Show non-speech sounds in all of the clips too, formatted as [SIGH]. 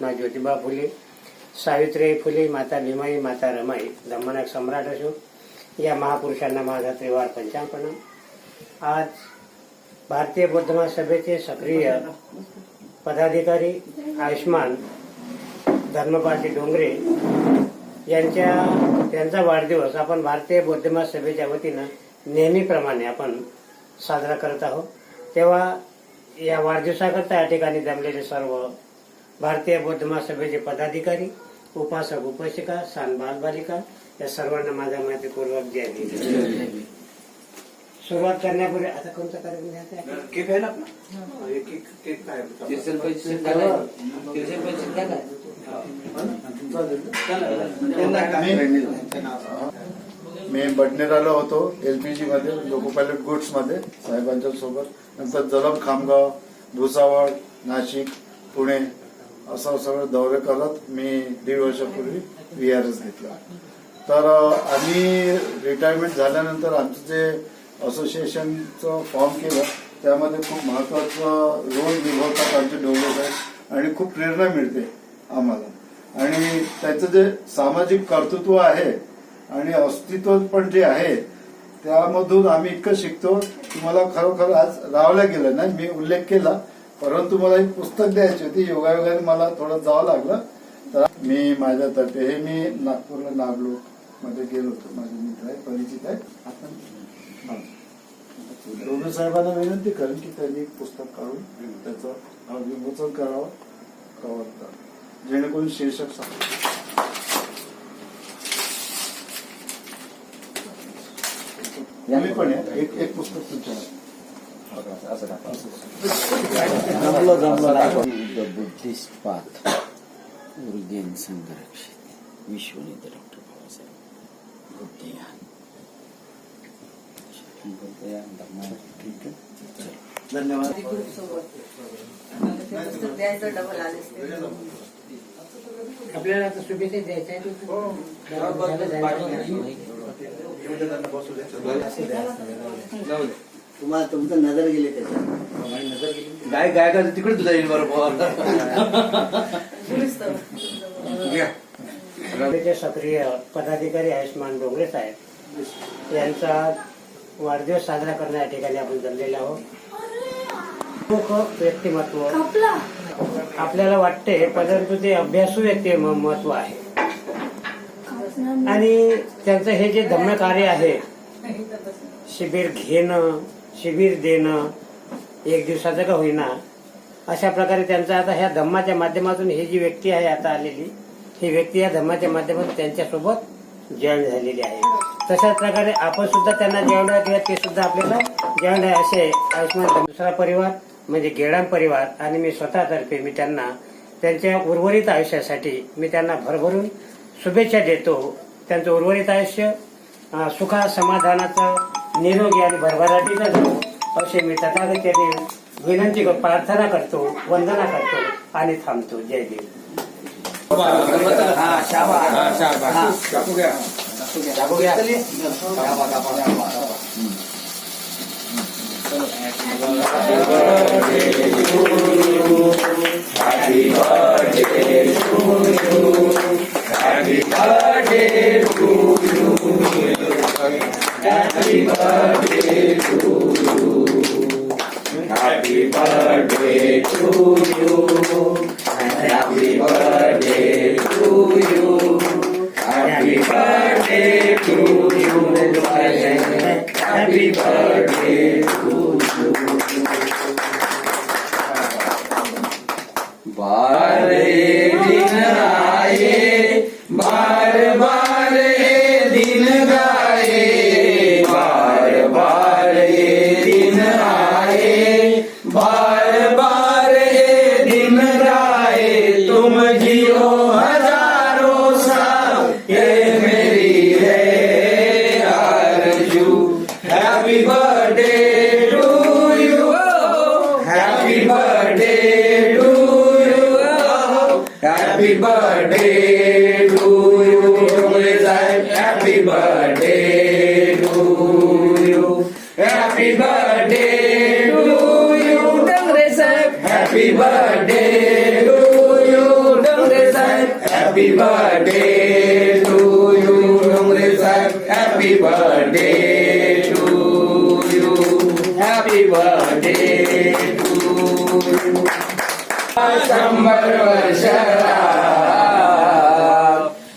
महात्मा ज्योतिबा फुले सावित्रीबाई फुले माता भीमाई माता रमाई धम्मनायक सम्राट अशोक या महापुरुषांना माझा त्रिवार पंचांपणम आज भारतीय बौद्ध महासभेचे सक्रिय पदाधिकारी आयुष्मान धर्मपालजी डोंगरे यांच्या त्यांचा वाढदिवस आपण भारतीय बौद्ध महासभेच्या वतीनं नेहमीप्रमाणे आपण साजरा करत आहोत. तेव्हा या वाढदिवसाकरता या ठिकाणी जमलेले सर्व भारतीय बौद्ध महासभेचे पदाधिकारी उपासक उपासिका सान बालबालिका या सर्वांना माझा माहितीपूर्वक जय भीम सुरुवात करण्यापूर्वी आता कोणता कार्यक्रम? मी बडनेराला होतो एलपीजी मध्ये लोको पायलट गुड्समध्ये साहेबांच्या सोबत. नंतर जलम खामगाव भुसावळ नाशिक पुणे असं सगळं दौरे करत मी दीड वर्षापूर्वी व्ही आर एस घेतला. तर आम्ही रिटायरमेंट झाल्यानंतर आमचं जे असोसिएशनचं फॉर्म केलं त्यामध्ये खूप महत्वाचं रोल निभवतात आमचे डोंगर साहेब आणि खूप प्रेरणा मिळते आम्हाला. आणि त्याचं जे सामाजिक कर्तृत्व आहे आणि अस्तित्व पण जे आहे त्यामधून आम्ही इतकं शिकतो. की मला खरोखर आज रावल्या गेलं नाही मी उल्लेख केला. परंतु मला एक पुस्तक द्यायची होती योगायोगाने मला थोडं जावं लागलं. तर मी माझ्यातर्फे हे मी नागपूरला नागलो मध्ये गेलो होतो. माझे मित्र आहे परिचित आहे आपण डोंगर साहेबांना विनंती करेन की त्यांनी एक पुस्तक काढून त्याचं विमोचन करावं कव्हर करावं. जेणेकरून शीर्षक सांग पण एक एक पुस्तक तुमच्या The Buddhist path will gain संघर्षित विश्वनेते डॉक्टर बाबासाहेब बुद्धिज्ञान बुद्धिज्ञान धर्म ठीक आहे धन्यवाद पुस्तक द्यायचं डबल आलेच ते आपल्याला आता शुभेच्छा द्यायच्या आहेत त्यांना बसू द्या. तुम्हाला तुमचं नजर गेले त्याच्यात गाय गाय का तिकडे तुझा येईल बरोबर सक्रिय पदाधिकारी आयुष्मान डोंगरे साहेब. यांचा वाढदिवस साजरा करण्या ठिकाणी आपण जमलेले आहोत. प्रमुख व्यक्तिमत्व. आपल्याला वाटते परंतु ते अभ्यासू व्यक्तिमत्व आहे. आणि त्यांचं हे जे धम्म कार्य आहे शिबिर घेणं शिबिर देणं एक दिवसाचं का होईना अशा प्रकारे त्यांचा आता ह्या धम्माच्या माध्यमातून ही जी व्यक्ती आहे आता आलेली ही व्यक्ती या धम्माच्या माध्यमातून त्यांच्यासोबत जॉईन झालेली आहे. तशाच प्रकारे आपण सुद्धा त्यांना जॉईन किंवा ते सुद्धा आपल्याला जॉईन आहे असे आयुष्मान दुसरा परिवार म्हणजे गेडाम परिवार आणि मी स्वतःतर्फे मी त्यांना त्यांच्या उर्वरित आयुष्यासाठी मी त्यांना भरभरून शुभेच्छा देतो. त्यांचं उर्वरित आयुष्य सुखा समाधानाचं निरोगी आणि भरभराटीचं जावो असे मी तथागत विनंती प्रार्थना करतो वंदना करतो आणि थांबतो. जय देव. हा शाबास. हा शाबास.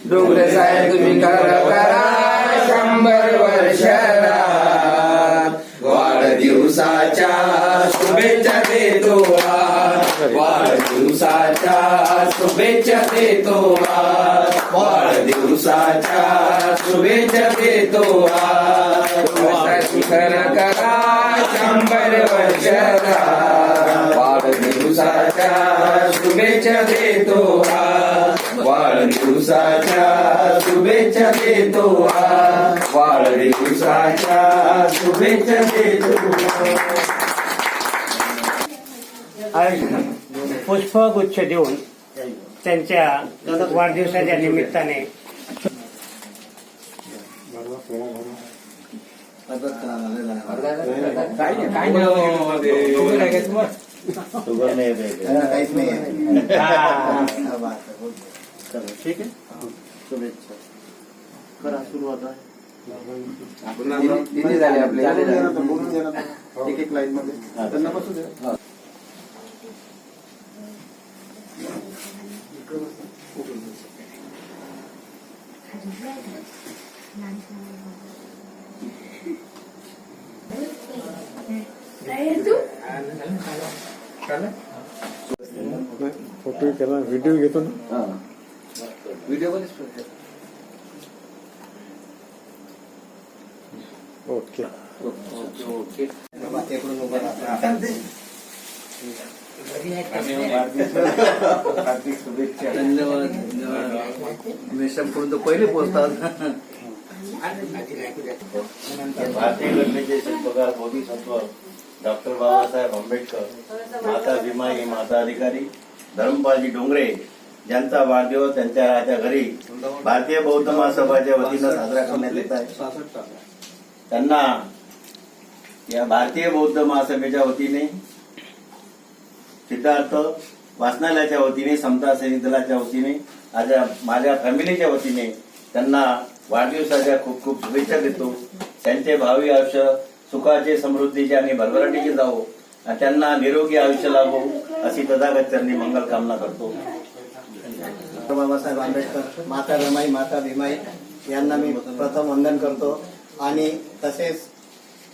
डोंगरे साहेब तुम्ही करा करा शंभर वर्ष वाढदिवसाच्या शुभेच्छा देतो वाढदिवसाच्या शुभेच्छा देतो आज. वाढदिवसाच्या शुभेच्छा देतो आज. करा शंभर वर्ष वाढदिवसाच्या शुभेच्छा देतो. वाढदिवसाच्या शुभेच्छा देतो. वाढदिवसाच्या शुभेच्छा देतो पुष्पगुच्छ देऊन त्यांच्या वाढदिवसाच्या निमित्ताने शुगर नाही काहीच नाही आहे. हा, हा, बस. चला, ठीक आहे शुभेच्छा करा सुरुवात आहे किती झाले आपले चालू द्या ना, बोलून द्या ना. एक एक लाईन मध्ये त्यांना बसू द्या केला व्हिडिओ घेतो ना. व्हिडिओ ओके ओके ओके इकडून उभं राहा. हार्दिक शुभेच्छा धन्यवाद. पहिले पोहोचतात भारतीय घटनेचे शिल्पकार बोधिसत्व डॉक्टर बाबासाहेब आंबेडकर माता भीमाई माता अधिकारी. धर्मपालजी डोंगरे ज्यांचा वाढदिवस त्यांच्या राहत्या घरी भारतीय बौद्ध महासभाच्या वतीनं साजरा करण्यात येत आहे. त्यांना या भारतीय बौद्ध महासभेच्या वतीने सिद्धार्थ वाचनालयाच्या वतीने समता सैनिक दलाच्या वतीने माझ्या माझ्या फॅमिलीच्या वतीने त्यांना वाढदिवसाच्या खूप खूप शुभेच्छा देतो. त्यांचे भावी आयुष्य सुखाचे समृद्धीचे आणि भरभराटीचे जावो. त्यांना निरोगी आयुष्य लाभो अशी तथागत चरणी मंगल कामना करतो. बाबासाहेब आंबेडकर माता रमाई माता भीमाई यांना मी प्रथम वंदन करतो. आणि तसेच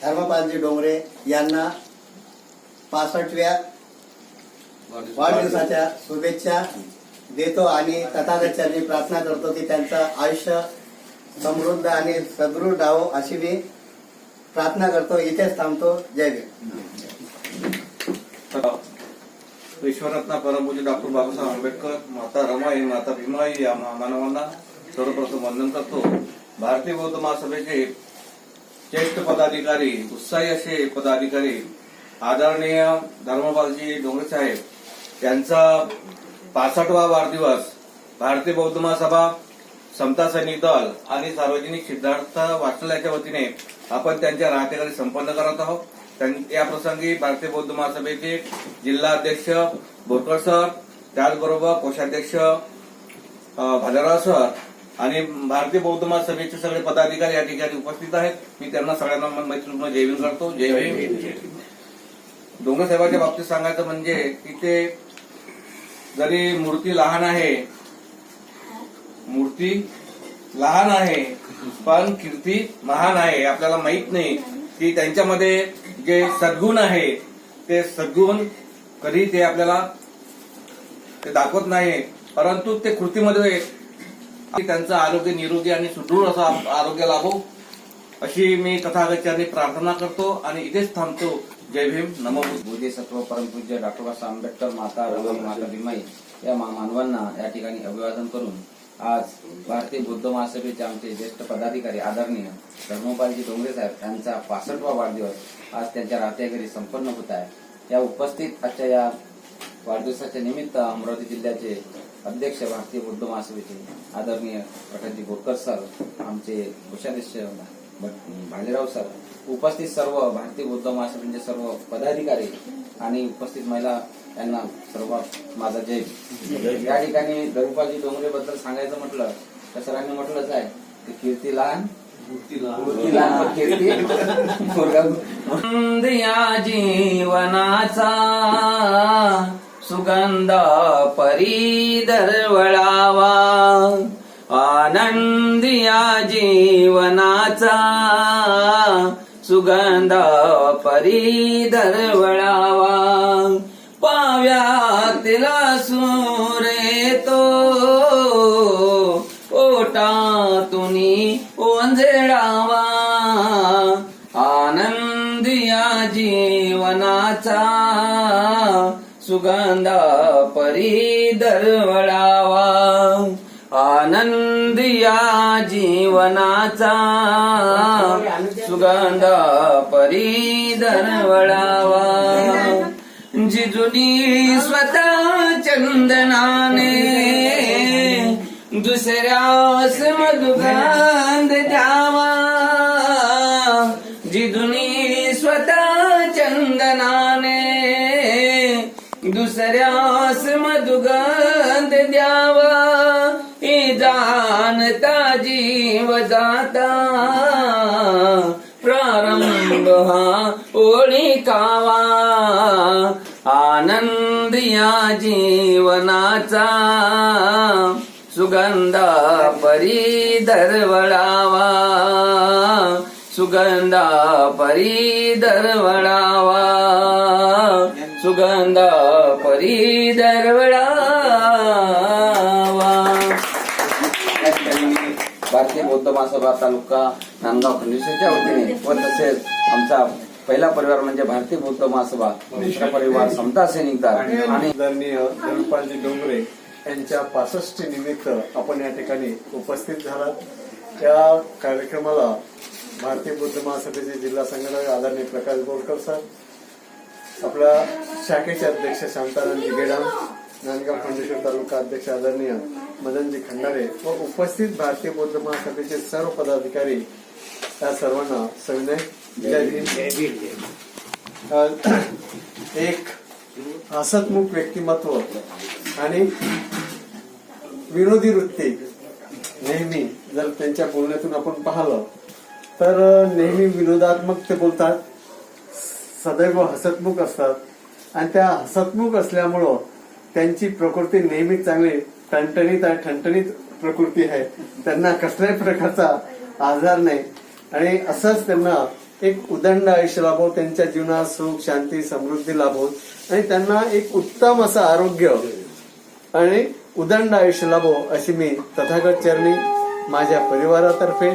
धर्मपालजी डोंगरे यांना पासष्टव्या वाढदिवसाच्या शुभेच्छा देतो आणि तथागतचरणी प्रार्थना करतो की त्यांचं आयुष्य समृद्ध आणि सदृढ राहो अशी मी प्रार्थना करतो. इथेच थांबतो. जय भीम. विश्वरत्न परमपूज्य डॉक्टर बाबासाहेब आंबेडकर माता रमाई माता भीमाई या महामानवांना सर्वप्रथम वंदन करतो. भारतीय बौद्ध महासभेचे ज्येष्ठ पदाधिकारी उत्साही असे पदाधिकारी आदरणीय धर्मपालजी डोंगरे साहेब यांचा पासष्टवा वाढदिवस भारतीय बौद्ध महासभा समता सैनिक दल आणि सार्वजनिक सिद्धार्थ वाचनालयाच्या वतीने आपण त्यांच्या राहत्या घरी संपन्न करत आहोत. या प्रसंगी भारतीय बौद्ध महासभेचे जिल्हा अध्यक्ष बोरकर सर त्याचबरोबर कोषाध्यक्ष भालेराव सर आणि भारतीय बौद्ध महासभेचे सगळे पदाधिकारी या ठिकाणी उपस्थित आहेत. मी त्यांना सगळ्यांना मैत्रीपूर्ण जय करतो. जय साहेबांच्या बाबतीत सांगायचं म्हणजे की ते जरी मूर्ती लहान आहे मूर्ती लहान आहे पण कीर्ती महान आहे आपल्याला माहीत नाही. की त्यांच्यामध्ये जे सद्गुण आहे ते सद्गुण कधी ते आपल्याला ते दाखवत नाही परंतु ते कृतीमध्ये की त्यांचं आरोग्य निरोगी आणि सुदृढ असं आरोग्य लाभो. अशी मी तथागतच्या प्रार्थना करतो आणि इथेच थांबतो. जय भीम. नमो बुद्ध बोधिसत्व परमपूज्य डॉक्टर बाबासाहेब आंबेडकर माता रवी माता भीमाई या मानवांना या ठिकाणी अभिवादन करून आज भारतीय बौद्ध महासभेचे आमचे ज्येष्ठ पदाधिकारी आदरणीय धर्मपालजी डोंगरे साहेब यांचा पासष्टवा वाढदिवस आज त्यांच्या राहत्या घरी संपन्न होत आहे. या उपस्थित आजच्या या वाढदिवसाच्या निमित्त अमरावती जिल्ह्याचे अध्यक्ष भारतीय बौद्ध महासभेचे आदरणीय प्रकाशजी बोरकर सर आमचे कोषाध्यक्ष भालेराव सर उपस्थित सर्व भारतीय बौद्ध महासभेचे सर्व पदाधिकारी आणि उपस्थित महिला यांना सर्व माझा जय. या ठिकाणी धरुपाजी डोंगरे बद्दल सांगायचं म्हटलं तर सरांनी म्हटलंच आहे की कीर्ती लहान मूर्ती कीर्ती. [LAUGHS] या जीवनाचा सुगंध परी दरवळावा आनंद या जीवनाचा सुगंध परी दरवळावा पाव्यातला सूर तो ओटा तुनी सुगंध परी दरवळावा आनंद या जीवनाचा सुगंध परी दरवळावा जिजुनी स्वतः चंदनाने दुसऱ्यास मधुगंध द्यावा. दुसऱ्यास मधुगंध द्यावा. हे जाणता जीव जाता. प्रारंभ हा ओळीकावा. आनंद या जीवनाचा. सुगंधा परी दरवळावा. सुगंधा परी दरवळावा. सुगंधा परी दरवळावा? या ठिकाणी मी भारतीय बौद्ध महासभा तालुका नांदगाव खंडेश्वरच्या वतीने व तसेच आमचा पहिला परिवार म्हणजे भारतीय बौद्ध महासभा दुसरा परिवार समता सैनिकदार आणि धनुपालजी डोंगरे यांच्या पासष्टी निमित्त आपण या ठिकाणी उपस्थित झालात. या कार्यक्रमाला भारतीय बुद्ध महासभेचे जिल्हा संघटक आदरणीय प्रकाश बोरकर सर आपल्या शाखेचे अध्यक्ष शांतारामजी गेडाम नांदगाव खंडेश्वर तालुका अध्यक्ष आदरणीय मदनजी खंडारे व उपस्थित भारतीय बौद्ध महासभेचे सर्व पदाधिकारी या सर्वांना सविनय. एक हसतमुख व्यक्तिमत्व आणि विनोदी वृत्ती नेहमी जर त्यांच्या बोलण्यातून आपण पाहिलं तर नेहमी विनोदात्मक ते बोलतात. सदैव हसतमुख असतात. आणि त्या हसतमुख असल्यामुळं त्यांची प्रकृती नेहमी चांगली टणटणीत आणि ठणठणीत प्रकृती आहे. त्यांना कसल्याही प्रकारचा आजार नाही. आणि असंच त्यांना एक उदंड आयुष्य लाभो त्यांच्या जीवनात सुख शांती समृद्धी लाभो. आणि त्यांना एक उत्तम असं आरोग्य आणि उदंड आयुष्य लाभो अशी मी तथागत चरणी माझ्या परिवारातर्फे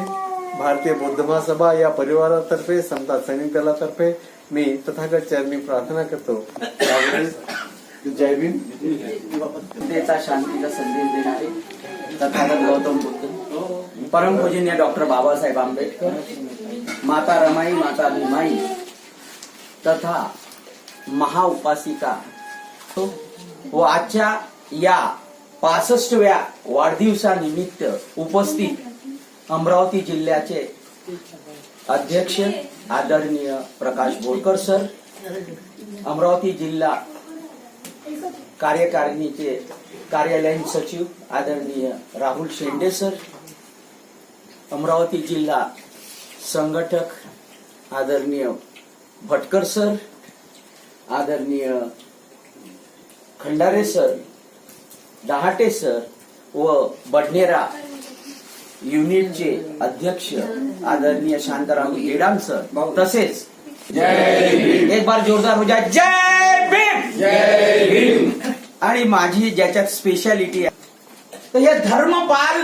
भारतीय बौद्ध महासभा या परिवारातर्फे समता सैनिक दलातर्फे मी तथागत चरणी प्रार्थना करतो. जय भीम शांतीचा संदेश देणारे तथागत गौतम बुद्ध. परमपूजनीय डॉक्टर बाबासाहेब आंबेडकर. माता रमाई माता भीमाई तथा महाउपासिका. व आजच्या या पासष्टव्या वाढदिवसानिमित्त उपस्थित अमरावती जिल्ह्याचे अध्यक्ष आदरणीय प्रकाश बोरकर सर अमरावती जिल्हा कार्यकारिणीचे कार्यालयीन सचिव आदरणीय राहुल शेंडे सर अमरावती जिल्हा संघटक आदरणीय भटकर सर आदरणीय खंडारे सर दहाटे सर व बडनेरा युनिटचे अध्यक्ष आदरणीय शांताराम गेडाम सर तसेच एक बार जोरदार हो जाए जय भीम! जय भीम आणि माझी ज्याच्यात स्पेशालिटी आहे तर हे धर्मपाल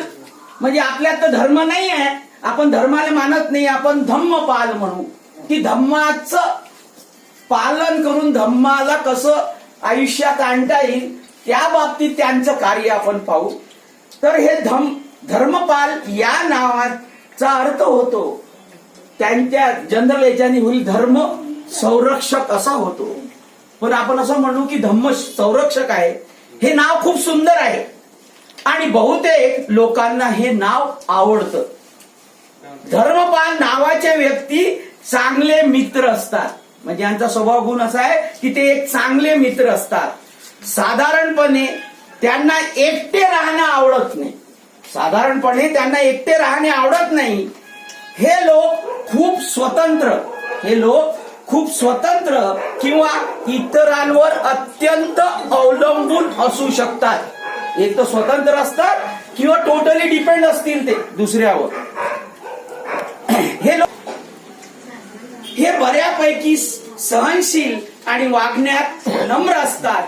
म्हणजे आपल्यात तर धर्म नाही आहे आपण धर्माला मानत नाही आपण धम्मपाल म्हणू. की धम्माचं पालन करून धम्माला कसं आयुष्यात आणता येईल त्या बाबतीत त्यांचं कार्य आपण पाहू. तर हे धम धर्मपाल या नावाचा अर्थ होतो. त्यांच्या जनरल याच्याने होईल धर्म संरक्षक असा होतो. पण आपण असं म्हणू की धम्म संरक्षक आहे. हे नाव खूप सुंदर आहे. आणि बहुतेक लोकांना हे नाव आवडतं. धर्मपाल नावाचे व्यक्ती चांगले मित्र असतात. म्हणजे यांचा स्वभाव गुण असा आहे की ते एक चांगले मित्र असतात. साधारणपणे त्यांना एकटे राहणं आवडत नाही. साधारणपणे त्यांना एकटे राहणे आवडत नाही. हे लोक खूप स्वतंत्र. हे लोक खूप स्वतंत्र किंवा इतरांवर अत्यंत अवलंबून असू शकतात. एक तर स्वतंत्र असतात किंवा टोटली डिपेंड असतील ते दुसऱ्यावर. हे लोक हे बऱ्यापैकी सहनशील आणि वागण्यात नम्र असतात.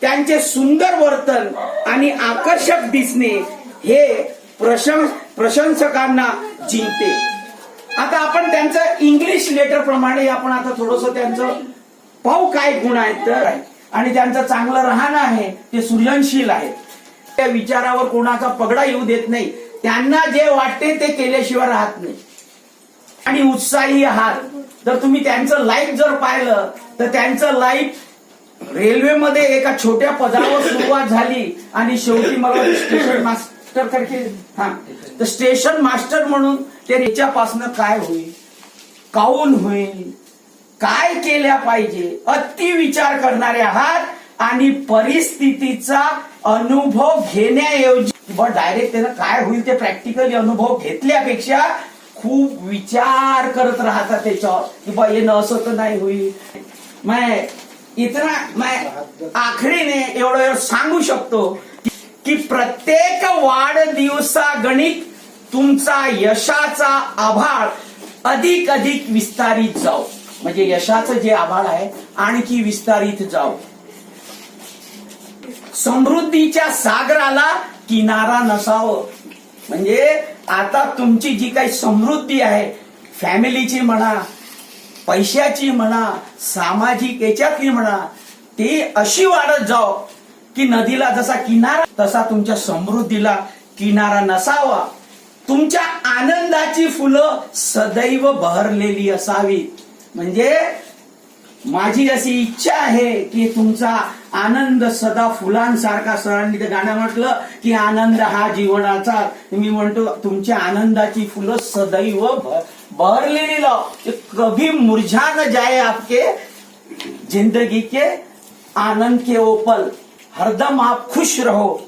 त्यांचे सुंदर वर्तन आणि आकर्षक दिसणे हे प्रशंस प्रशंसकांना जिंकते. आता आपण त्यांचं इंग्लिश लेटर प्रमाणे आपण आता थोडस त्यांचं पाहू काय गुण आहेत तर आणि त्यांचं चांगलं राहणं आहे ते सृजनशील आहे त्या विचारावर कोणाचा पगडा येऊ देत नाही. त्यांना जे वाटते ते केल्याशिवाय राहत नाही. आणि उत्साही आहात जर तुम्ही त्यांचं लाईफ जर पाहिलं तर त्यांचं लाईफ रेल्वेमध्ये एका छोट्या पदावर सुरुवात झाली आणि शेवटी मला स्टेशन मास्टर तर हा तर स्टेशन मास्टर म्हणून ते याच्यापासनं काय होईल? काऊन होईल? काय केल्या पाहिजे? अति विचार करणारे आहात आणि परिस्थितीचा अनुभव घेण्याऐवजी डायरेक्ट त्यानं काय होईल ते प्रॅक्टिकली अनुभव घेतल्यापेक्षा खूप विचार करत राहतात त्याच्यावर. की बा येणं असं तर नाही होईल. मैं इतना मैं आखरीने एवढं एवढं सांगू शकतो की प्रत्येक वाढदिवसा गणित तुमचा यशाचा आभाळ अधिक अधिक विस्तारित जाऊ म्हणजे यशाचं जे आभाळ आहे आणखी विस्तारित जाऊ समृद्धीच्या सागराला किनारा नसावं. म्हणजे आता तुमची जी काही समृद्धी आहे फॅमिलीची म्हणा पैशाची म्हणा सामाजिक याच्यातली म्हणा ती अशी वाढत जाओ की नदीला जसा किनारा तसा तुमच्या समृद्धीला किनारा नसावा. तुमच्या आनंदाची फुलं सदैव बहरलेली असावी. म्हणजे माझी अशी इच्छा आहे की तुमचा आनंद सदा फुलांसारखा सरांनी गाणं म्हटलं की आनंद हा जीवनाचा. मी म्हणतो तुमच्या आनंदाची फुलं सदैव बहरलेली लाव कभी मुरझा न जाए आपके जिंदगी के आनंद के ओपल. हरदम आप खुश रहो.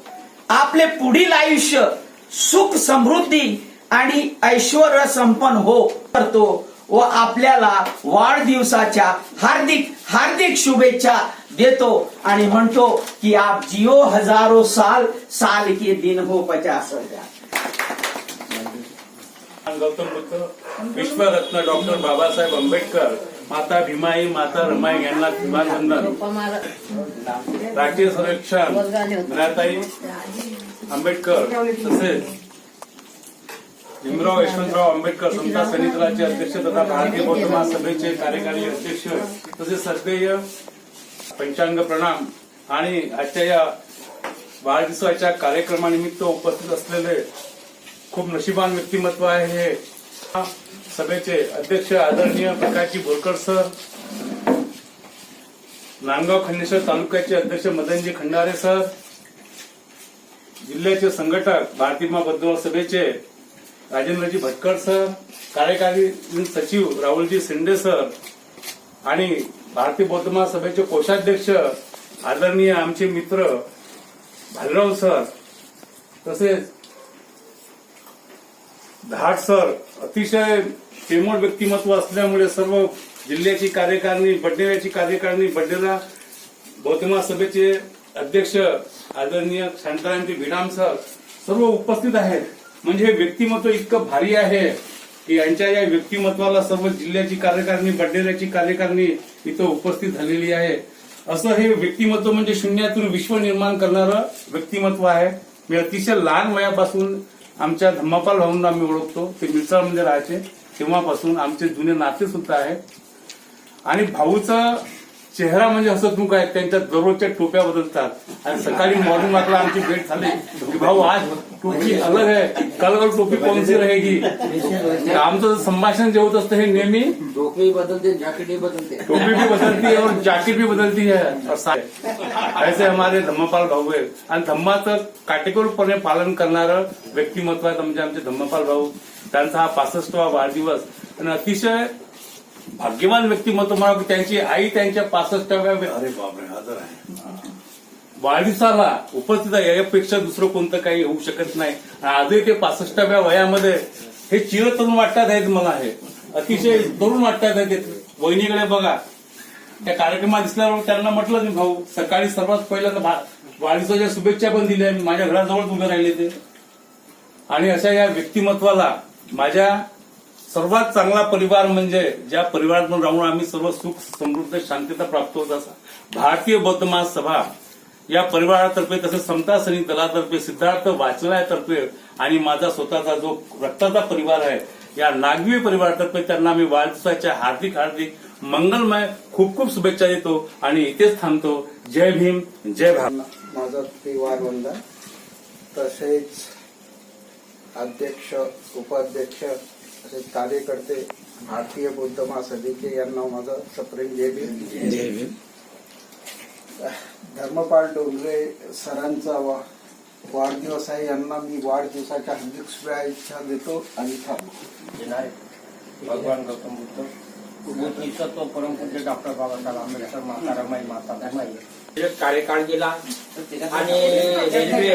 आपले पुढील आयुष्य सुख समृद्धी आणि ऐश्वर संपन्न हो करतो व आपल्याला वाढदिवसाच्या हार्दिक हार्दिक शुभेच्छा देतो आणि म्हणतो की आप जिओ हजारो साल साल के दिन हो पचास हजार. गौतम बुद्ध विश्वरत्न डॉक्टर बाबासाहेब आंबेडकर माता भीमाई माता रमाई यांना अभिवादन राष्ट्रीय संरक्षण मीनाताई आंबेडकर तसेच भीमराव यशवंतराव आंबेडकर समता सैनिकाचे अध्यक्ष तथा भारतीय बौद्ध महासभेचे कार्यकारी अध्यक्ष तसेच सद्यय पंचांग प्रणाम आणि आजच्या या वाढदिवसाच्या कार्यक्रमानिमित्त उपस्थित असलेले खूप नशिबान व्यक्तिमत्व आहे हे सभेचे अध्यक्ष आदरणीय प्रकाशजी बोरकर सर नांदगाव खंडेश्वर तालुक्याचे अध्यक्ष मदनजी खंडारे सर जिल्ह्याचे संघटक भारतीय बौद्ध सभेचे राजेंद्रजी भटकर सर कार्यकारी सचिव राहुलजी शिंदे सर आणि भारतीय बौद्ध महासभेचे कोषाध्यक्ष आदरणीय आमचे मित्र भालराव सर तसेच धाट सर अतिशय प्रेमळ व्यक्तिमत्व असल्यामुळे सर्व जिल्ह्याची कार्यकारिणी बड्डेऱ्याची कार्यकारिणी बडनेरा बौद्ध सभेचे अध्यक्ष आदरणीय शांतारामजी भिडाम सर सर्व उपस्थित आहेत. म्हणजे हे व्यक्तिमत्व इतकं भारी आहे की यांच्या या व्यक्तिमत्वाला सर्व जिल्ह्याची कार्यकारिणी बड्डेऱ्याची कार्यकारिणी इथं उपस्थित झालेली आहे. असं हे व्यक्तिमत्व म्हणजे शून्यातून विश्व निर्माण करणारं व्यक्तिमत्व आहे. मी अतिशय लहान वयापासून आमच्या धम्मापाल भाऊंना आम्ही ओळखतो. ते मिरसाळमध्ये राहायचे. तेव्हापासून आमचे जुने नाते सुद्धा आहे आणि भाऊचं चेहरा म्हणजे हसतमुख आहेत त्यांच्या दररोजच्या टोप्या बदलतात. आणि सकाळी मॉर्निंग वॉकला आमची भेट झाली. की भाऊ आज टोपी अलग आहे. कल कल टोपी कोणती रहेगी आमचं संभाषण जे होत असतं हे नेहमी टोपी बदलते जॅकेटही बदलते. टोपी भी बदलती है और जैकेट भी बदलती है ऐसे हमारे धम्मपाल भाऊ आहे आणि धम्माचं काटेकोरपणे पालन करणारं व्यक्तिमत्व आहे म्हणजे आमचे धम्मपाल भाऊ. त्यांचा हा पासष्टवा वाढदिवस. आणि अतिशय भाग्यवान व्यक्तिमत्व म्हणा की त्यांची आई त्यांच्या पासष्टाव्या अरे बापरे हजर आहे. वाढदिवसाला उपस्थित आहे यापेक्षा दुसरं कोणतं काही होऊ शकत नाही. आणि आजही ते पासष्टाव्या वयामध्ये हे चिरतरुण वाटतात आहेत मला हे. अतिशय तरुण वाटतात आहेत वहिनीकडे बघा. त्या कार्यक्रमात दिसल्यावर त्यांना म्हटलं मी भाऊ सकाळी सर्वात पहिल्यांदा वाढदिवसाच्या शुभेच्छा पण दिल्या. माझ्या घराजवळच उभे राहिले ते. आणि अशा या व्यक्तिमत्वाला माझ्या सर्वात चांगला परिवार म्हणजे ज्या परिवारातून राहून आम्ही सर्व सुख समृद्ध शांतता प्राप्त होत असा. भारतीय बौद्ध महासभा या परिवारातर्फे तसेच समता सैनिक दलातर्फे सिद्धार्थ वाचनालयातर्फे आणि माझा स्वतःचा जो रक्ताचा परिवार आहे या नागवी परिवारातर्फे त्यांना मी वाढदिवसाच्या हार्दिक हार्दिक मंगलमय खूप खूप शुभेच्छा देतो आणि इथेच थांबतो. जय भीम जय भारत. माझा परिवार वंदन. तसेच अध्यक्ष उपाध्यक्ष तसेच कार्यकर्ते भारतीय बौद्ध महासभेचे यांना माझं सप्रेम जय भीम. धर्मपाल डोंगरे सरांचा वा वाढदिवस आहे. यांना मी वाढदिवसाच्या हार्दिक शुभेच्छा देतो आणि थांबतो. भगवान गौतम बुद्ध. बुद्धीचा तो परमपूज्य डॉक्टर बाबासाहेब आंबेडकर माता रमाई माता रमाई. कार्यकाळ गेला आणि रेल्वे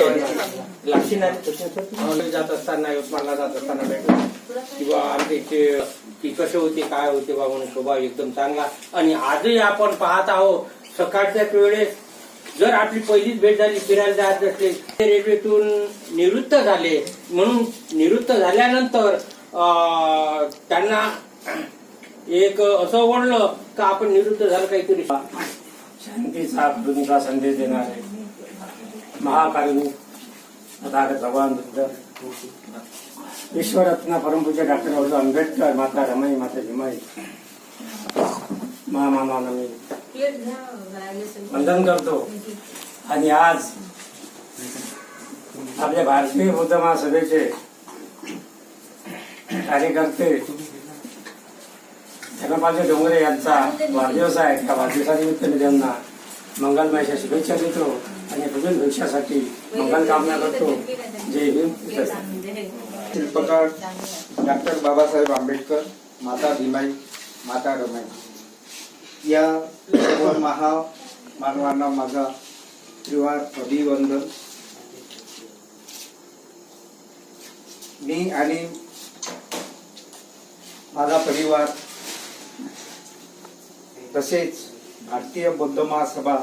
लक्षिणाने जात असताना यवतमाळला जात असताना भेटला. किंवा आमच्या इथे कसे होते काय होते बा म्हणून स्वभाव एकदम चांगला. आणि आजही आपण पाहत आहोत सकाळच्या वेळेस जर आपली पहिलीच भेट झाली फिरायला जात असले ते रेल्वेतून निवृत्त झाले. म्हणून निवृत्त झाल्यानंतर त्यांना एक असं ओढलं का आपण निवृत्त झालं काहीतरी? शांतीचा तुमचा संदेश देणारे महाकारुणी तथागत भगवान बुद्ध. विश्वरत्न परमपूज्य डॉक्टर बाबासाहेब आंबेडकर माता रमाई माता भीमाई महामामा मी वंदन करतो. आणि आज आपल्या भारतीय बौद्ध महासभेचे कार्यकर्ते धर्मपालजी डोंगरे यांचा वाढदिवस आहे. त्या वाढदिवसानिमित्त मी त्यांना मंगलमयाच्या शुभेच्छा देतो आणि भजन भविष्यासाठी मंगल कामना करतो. जय हिंद. शिल्पकार डॉक्टर बाबासाहेब आंबेडकर माता भीमाई माता रमाई. या सर्व महा मानवांना माझा त्रिवार अभिवंदन मी आणि माझा परिवार तसेच भारतीय बौद्ध महासभा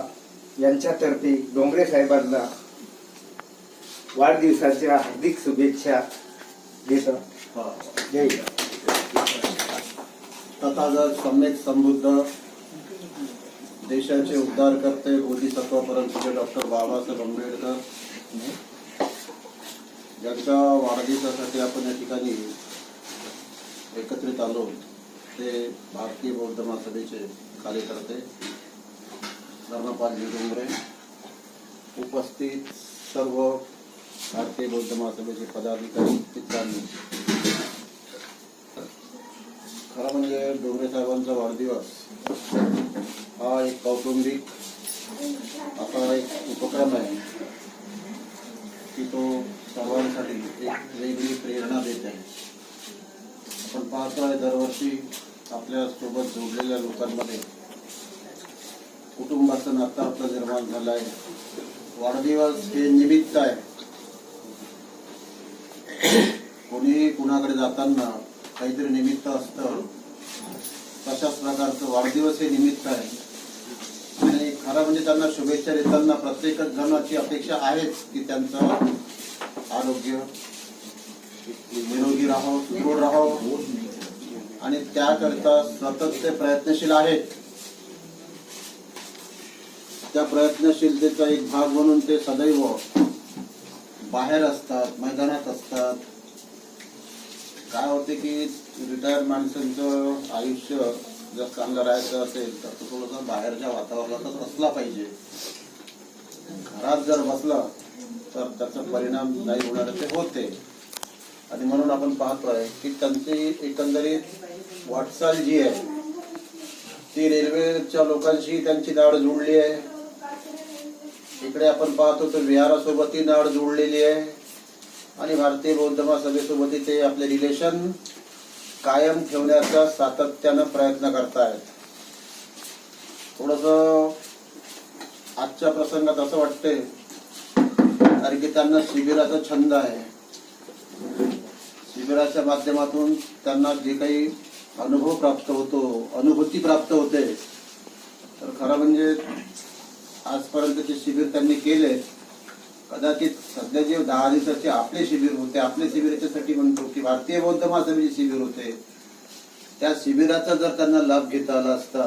यांच्यातर्फे डोंगरे साहेबांना वाढदिवसाच्या हार्दिक शुभेच्छा देतो जय हिंद. तथागत सम्यक समृद्ध देशाचे उद्धारकर्ते बोधिसत्व परमपूज्य डॉक्टर बाबासाहेब आंबेडकर ज्यांच्या वाढदिवसासाठी आपण या ठिकाणी एकत्रित आलो ते भारतीय बौद्ध महासभेचे कार्यकर्ते धर्मपालजी डोंगरे उपस्थित सर्व भारतीय बौद्ध महासभेचे पदाधिकारी मित्रांनी खरं म्हणजे डोंगरे साहेबांचा वाढदिवस हा एक कौटुंबिक असा एक उपक्रम आहे की तो सर्वांसाठी एक वेगळी प्रेरणा देत आहे. आपण पाहतो आहे दरवर्षी आपल्यासोबत जोडलेल्या लोकांमध्ये कुटुंबाचं नातं आपलं निर्माण झालं आहे. वाढदिवस हे निमित्त आहे. कोणी कुणाकडे जाताना काहीतरी निमित्त असतं तशाच प्रकारचं वाढदिवस हे निमित्त आहे. आणि खरं म्हणजे त्यांना शुभेच्छा देताना प्रत्येकच जणाची अपेक्षा आहेच की त्यांचं आरोग्य निरोगी राहो सुदृढ राहो आणि त्याकरता सतत ते प्रयत्नशील आहेत. त्या प्रयत्नशीलतेचा एक भाग म्हणून ते सदैव बाहेर असतात मैदानात असतात. काय होते की रिटायर माणसांचं आयुष्य जर चांगलं राहायचं असेल तर तो थोडंसं बाहेरच्या वातावरणातच असला पाहिजे. घरात जर बसला तर त्याचा परिणाम नाही होणार ते होते. आणि म्हणून आपण पाहतोय की त्यांची एकंदरीत वाटचाल जी आहे ती रेल्वेच्या लोकांशी त्यांची दाड जुळली आहे. इकडे आपण पाहतो तर विहारासोबत ही नाळ जुळलेली आहे. आणि भारतीय बौद्ध महासभेसोबत ते आपले रिलेशन कायम ठेवण्याचा सातत्यानं प्रयत्न करतायत. थोडस आजच्या प्रसंगात असं वाटतंय कारण की त्यांना शिबिराचा छंद आहे. शिबिराच्या माध्यमातून त्यांना जे काही अनुभव प्राप्त होतो अनुभूती प्राप्त होते. तर खरं म्हणजे आजपर्यंतचे शिबिर त्यांनी केले. कदाचित सध्या जे दहा दिवसाचे आपले शिबिर होते आपले शिबिर याच्यासाठी म्हणतो की भारतीय बौद्ध महासभेचे शिबिर होते. त्या शिबिराचा जर त्यांना लाभ घेता आला असता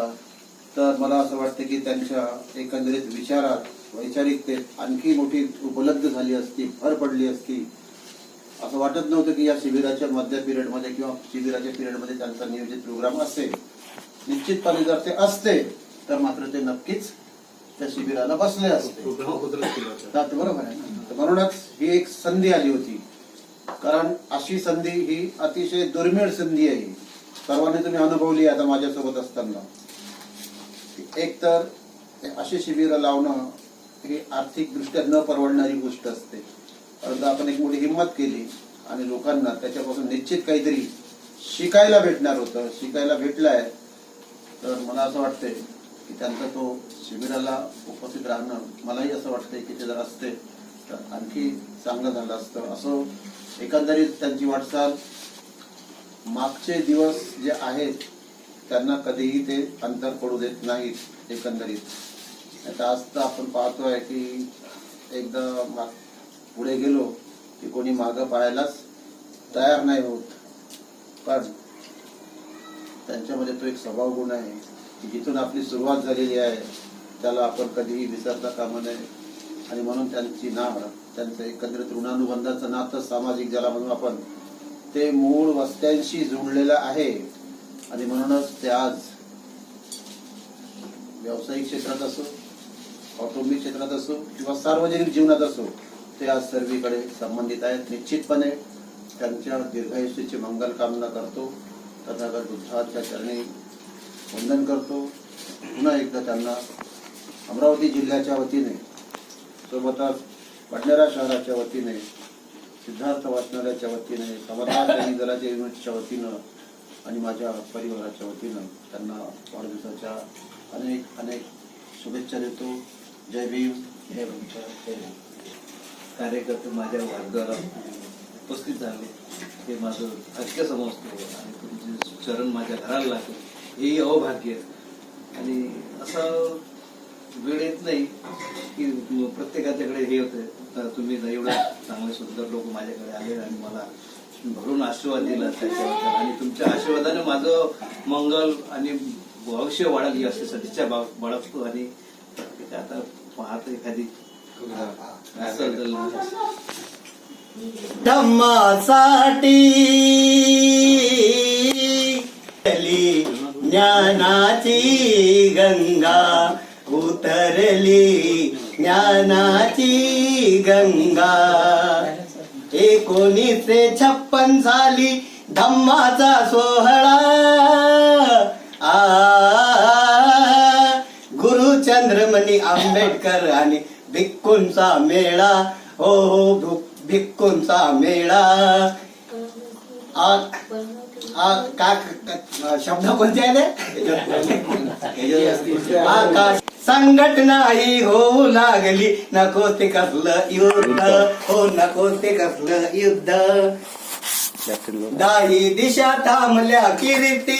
तर मला असं वाटतं की त्यांच्या एकंदरीत विचारात वैचारिकतेत आणखी मोठी उपलब्ध झाली असती भर पडली असती. असं वाटत नव्हतं की या शिबिराच्या मध्य पिरियडमध्ये किंवा शिबिराच्या पिरियडमध्ये त्यांचा नियोजित प्रोग्राम असेल. निश्चितपणे जर ते असते तर मात्र ते नक्कीच त्या शिबिराला बसले असते. तर बरोबर आहे म्हणूनच ही एक संधी आली होती. कारण अशी संधी ही अतिशय दुर्मिळ संधी आहे. सर्वांनी तुम्ही अनुभवली आता माझ्यासोबत असताना. एक तर अशी शिबिरं लावणं ही आर्थिकदृष्ट्या न परवडणारी गोष्ट असते. परंतु आपण एक मोठी हिंमत केली आणि लोकांना त्याच्यापासून निश्चित काहीतरी शिकायला भेटणार होतं. शिकायला भेटलंय. तर मला असं वाटतंय की त्यांचा तो शिबिराला उपस्थित राहणं मलाही असं वाटतंय की ते जर असते तर आणखी चांगलं झालं असतं. असं एकंदरीत त्यांची वाटचाल मागचे दिवस जे आहेत त्यांना कधीही ते अंतर पडू देत नाहीत एकंदरीत. आता आज तर आपण पाहतोय की एकदा माग पुढे गेलो की कोणी मागं पाहायलाच तयार नाही होत. पण त्यांच्यामध्ये तो एक स्वभाव गुण आहे. की जिथून आपली सुरुवात झालेली आहे. त्याला आपण कधीही विसरता कामा नये. आणि म्हणून त्यांची नाळ त्यांचं एकंदरीत ऋणानुबंधाचं नातं सामाजिक ज्याला म्हणून आपण ते मूळ वस्त्यांशी जुळलेलं आहे. आणि म्हणूनच ते आज व्यावसायिक क्षेत्रात असो कौटुंबिक क्षेत्रात असो किंवा सार्वजनिक जीवनात असो ते आज सर्वीकडे संबंधित आहेत. निश्चितपणे त्यांच्या दीर्घायुष्याची मंगल कामना करतो. तथागत बुद्धाच्या चरणी वंदन करतो. पुन्हा एकदा त्यांना अमरावती जिल्ह्याच्या वतीने सोबतच बडनेरा शहराच्या वतीने सिद्धार्थ वाचनालयाच्या वतीने समाधान दलाच्या युनिटच्या वतीनं आणि माझ्या परिवाराच्या वतीनं त्यांना वाढदिवसाच्या अनेक अनेक शुभेच्छा देतो. जय भीम. जय कार्यकर्ते माझ्या वाढदिवाला उपस्थित झाले. हे माझं ऐक्य समजतो आणि तुमचे चरण माझ्या घराला लागले. हे अवभाग्य आणि असं वेळ येत नाही की प्रत्येकाच्याकडे हे होते. तर तुम्ही एवढे चांगले सुंदर लोक माझ्याकडे आले आणि मला भरून आशीर्वाद दिला त्याच्याबद्दल. आणि तुमच्या आशीर्वादाने माझं मंगल आणि भविष्य वाढेल असे अशी सदिच्छा बाळगतो आणि आता पाहत एखादी धम्मासाठी ज्ञानाची गंगा उतरली. ज्ञानाची गंगा. एकोणीसशे छप्पन साली धम्माचा सोहळा. आ गुरु आंबेडकर आणि भिक्कूंचा मेळा. हो हो भिक्कूंचा मेळा. हा का शब्द कोणते आहे आकाश संघटना ही होऊ लागली नको ते कसलं युद्ध हो नको ते कसलं युद्ध. दाही दिशा थांबल्या किरीती